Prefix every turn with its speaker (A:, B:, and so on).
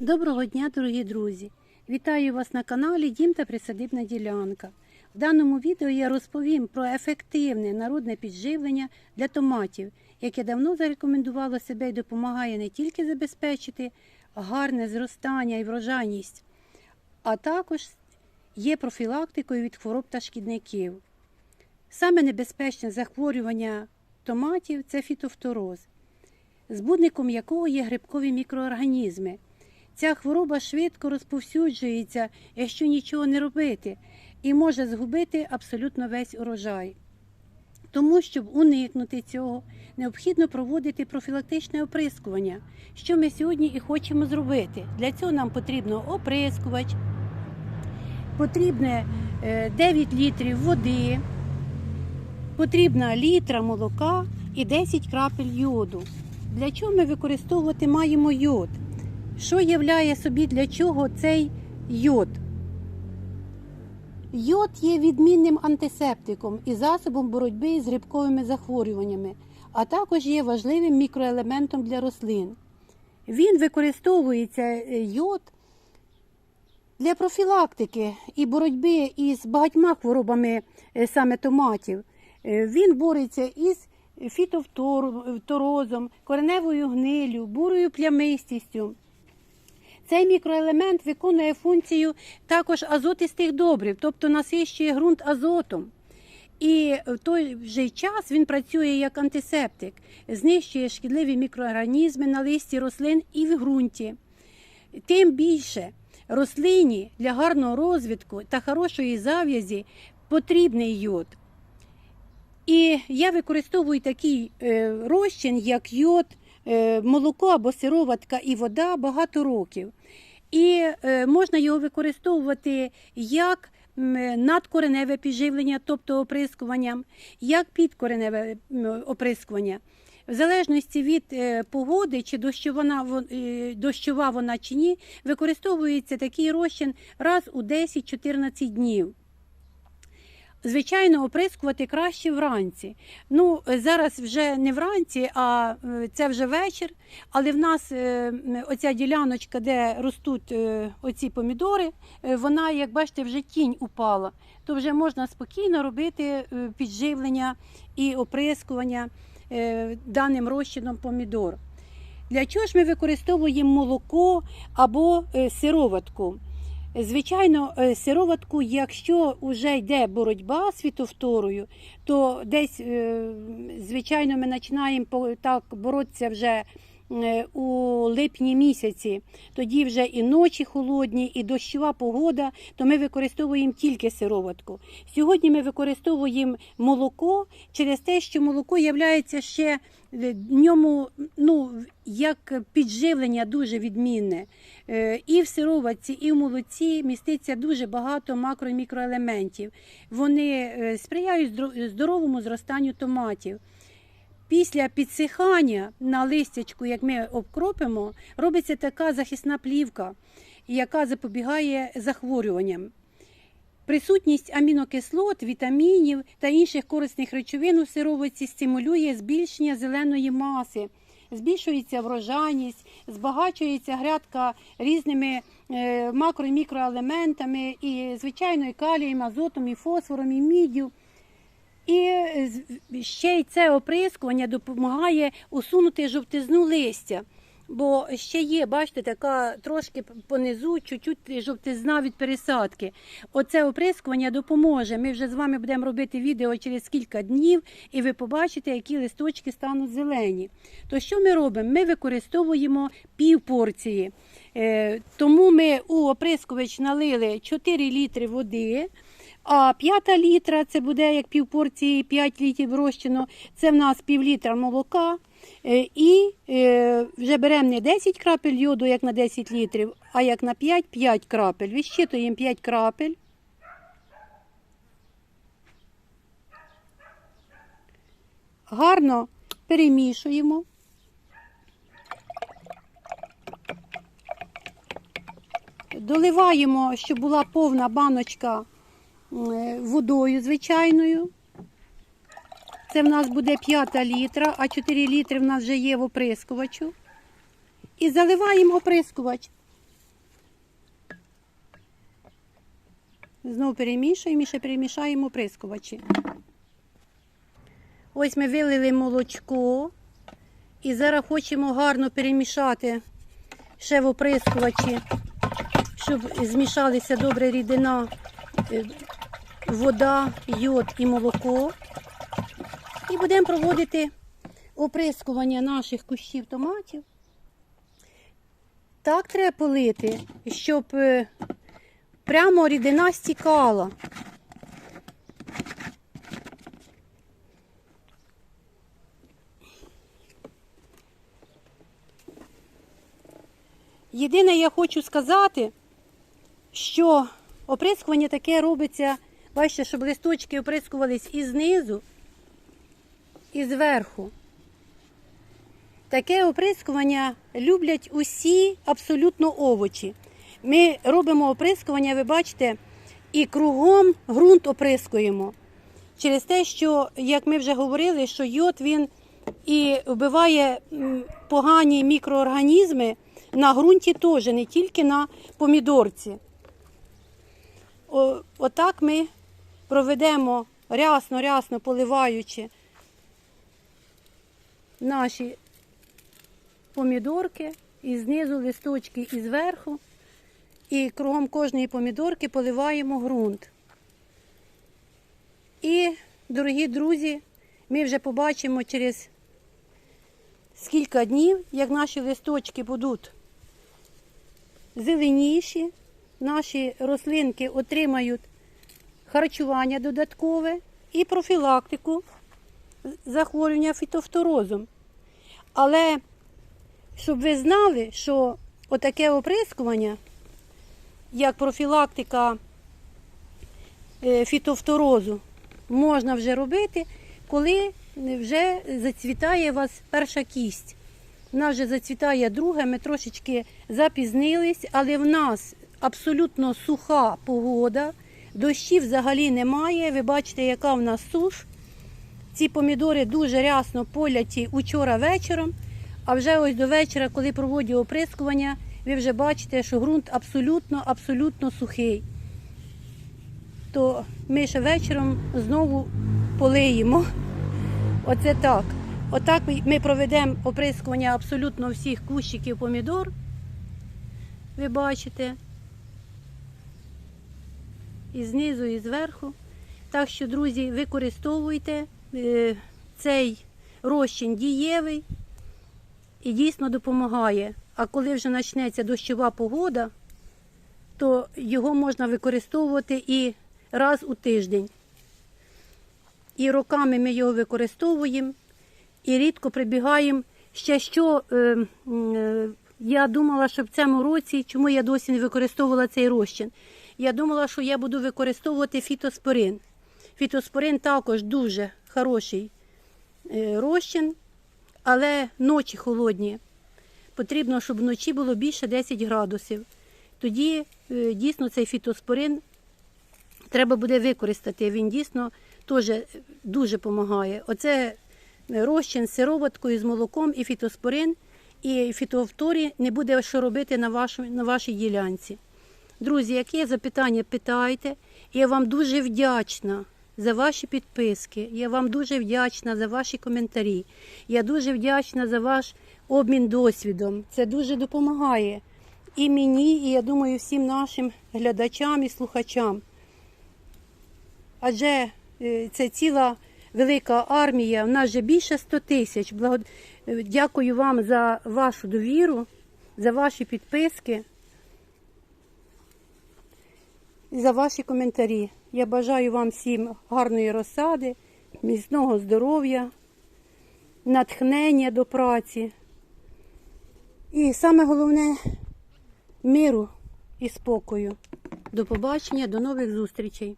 A: Доброго дня, дорогі друзі! Вітаю вас на каналі Дім та Присадибна ділянка. В даному відео я розповім про ефективне народне підживлення для томатів, яке давно зарекомендувало себе і допомагає не тільки забезпечити гарне зростання і врожайність, а також є профілактикою від хвороб та шкідників. Саме небезпечне захворювання томатів це фітофтороз, збудником якого є грибкові мікроорганізми. Ця хвороба швидко розповсюджується, якщо нічого не робити, і може згубити абсолютно весь урожай. Тому, щоб уникнути цього, необхідно проводити профілактичне оприскування, що ми сьогодні і хочемо зробити. Для цього нам потрібно оприскувач, потрібне е, 9 літрів води, потрібна літра молока і 10 крапель йоду. Для чого ми використовувати маємо йод? Що являє собі для чого цей йод? Йод є відмінним антисептиком і засобом боротьби з грибковими захворюваннями, а також є важливим мікроелементом для рослин. Він використовується е, йод для профілактики і боротьби із багатьма хворобами е, саме томатів. Е, Він бореться із фітофторозом, кореневою гнилю, бурою плямистістю. Цей мікроелемент виконує функцію також азотистих добрив, тобто насищує ґрунт азотом. І в той же час він працює як антисептик, знищує шкідливі мікроорганізми на листі рослин і в ґрунті. Тим більше рослині для гарного розвитку та хорошої зав'язі потрібний йод. І я використовую такий е, розчин, як йод, молоко або сироватка і вода багато років. І е, можна його використовувати як надкореневе підживлення, тобто оприскуванням, як підкореневе оприскування. В залежності від е, погоди, чи дощова вона, вон- е, дощова вона чи ні, використовується такий розчин раз у 10-14 днів. Звичайно, оприскувати краще вранці. Ну, зараз вже не вранці, а е, це вже вечір. Але в нас е, оця діляночка, де ростуть е, оці помідори, вона, як бачите, вже тінь упала. То вже можна спокійно робити підживлення і оприскування даним розчином помідор. Для чого ж ми використовуємо молоко або сироватку? Звичайно, е, сироватку, якщо вже йде боротьба світовторою, то десь, е, звичайно, ми починаємо по- так боротися вже у липні місяці. Тоді вже і ночі холодні, і дощова погода, то ми використовуємо тільки сироватку. Сьогодні ми використовуємо молоко через те, що молоко є ще е, в ньому ну, як підживлення дуже відмінне. Е, І в сироватці, і в молоці міститься дуже багато макро і мікроелементів. Вони е, сприяють здоровому зростанню томатів. Після підсихання на листячку, як ми обкропимо, робиться така захисна плівка, яка запобігає захворюванням. Присутність амінокислот, вітамінів та інших корисних речовин у сировиці стимулює збільшення зеленої маси, збільшується врожайність, збагачується грядка різними е, макро- і мікроелементами, і, звичайно, і калієм, азотом, і фосфором, і міддю. І е, ще й це оприскування допомагає усунути жовтизну листя. Бо ще є, бачите, така трошки понизу, чуть-чуть жовтизна від пересадки. Оце оприскування допоможе. Ми вже з вами будемо робити відео через кілька днів, і ви побачите, які листочки стануть зелені. То що ми робимо? Ми використовуємо пів порції. Е, тому ми у оприскувач налили 4 літри води. А п'ята літра це буде як півпорції 5 літрів розчину. Це в нас пів літра молока. Е, І е, вже беремо не 10 крапель йоду, як на 10 літрів, а як на 5 5 крапель. Відщитуємо 5 крапель. Гарно перемішуємо. Доливаємо, щоб була повна баночка Е, водою звичайною. Це в нас буде 5 літра, а 4 літри в нас вже є в оприскувачу. І заливаємо оприскувач. Знову перемішуємо і ще перемішаємо оприскувачі. Ось ми вилили молочко. І зараз хочемо гарно перемішати ще в оприскувачі, щоб змішалися добре рідина е, вода, йод і молоко. І будемо проводити оприскування наших кущів томатів. Так треба полити, щоб е, прямо рідина стікала. Єдине, я хочу сказати, що оприскування таке робиться, бачите, щоб листочки оприскувались і знизу, і зверху. Таке оприскування люблять усі абсолютно овочі. Ми робимо оприскування, ви бачите, і кругом ґрунт оприскуємо. Через те, що, як ми вже говорили, що йод він і вбиває погані мікроорганізми на ґрунті теж, не тільки на помідорці. Отак ми проведемо рясно-рясно поливаючи наші помідорки і знизу листочки і зверху. І кругом кожної помідорки поливаємо ґрунт. І, дорогі друзі, ми вже побачимо через скільки днів, як наші листочки будуть зеленіші, наші рослинки отримають харчування додаткове і профілактику захворювання фітофторозом. Але щоб ви знали, що отаке оприскування, як профілактика е, фітофторозу, можна вже робити, коли вже зацвітає у вас перша кість. У нас вже зацвітає друга, ми трошечки запізнились, але в нас абсолютно суха погода, дощів взагалі немає. Ви бачите, яка в нас суш. Ці помідори дуже рясно поляті учора вечором, а вже ось до вечора, коли проводю оприскування, ви вже бачите, що ґрунт абсолютно, абсолютно сухий. То ми ще вечором знову полиємо. Оце так. Отак ми проведемо оприскування абсолютно всіх кущиків помідор. Ви бачите. І знизу, і зверху. Так що, друзі, використовуйте е, цей розчин дієвий і дійсно допомагає. А коли вже почнеться дощова погода, то його можна використовувати і раз у тиждень. І роками ми його використовуємо і рідко прибігаємо. Ще що е, е, я думала, що в цьому році, чому я досі не використовувала цей розчин? Я думала, що я буду використовувати фітоспорин. Фітоспорин також дуже хороший е, розчин, але ночі холодні. Потрібно, щоб вночі було більше 10 градусів. Тоді е, дійсно цей фітоспорин треба буде використати. Він дійсно теж дуже допомагає. Оце розчин з сироваткою, з молоком і фітоспорин, і фітофторі не буде що робити на, на вашій ділянці. Друзі, які є запитання, питайте. Я вам дуже вдячна за ваші підписки. Я вам дуже вдячна за ваші коментарі. Я дуже вдячна за ваш обмін досвідом. Це дуже допомагає і мені, і я думаю, всім нашим глядачам і слухачам. Адже е, це ціла велика армія, в нас вже більше 100 тисяч. Дякую вам за вашу довіру, за ваші підписки і за ваші коментарі. Я бажаю вам всім гарної розсади, міцного здоров'я, натхнення до праці. І саме головне миру і спокою. До побачення, до нових зустрічей.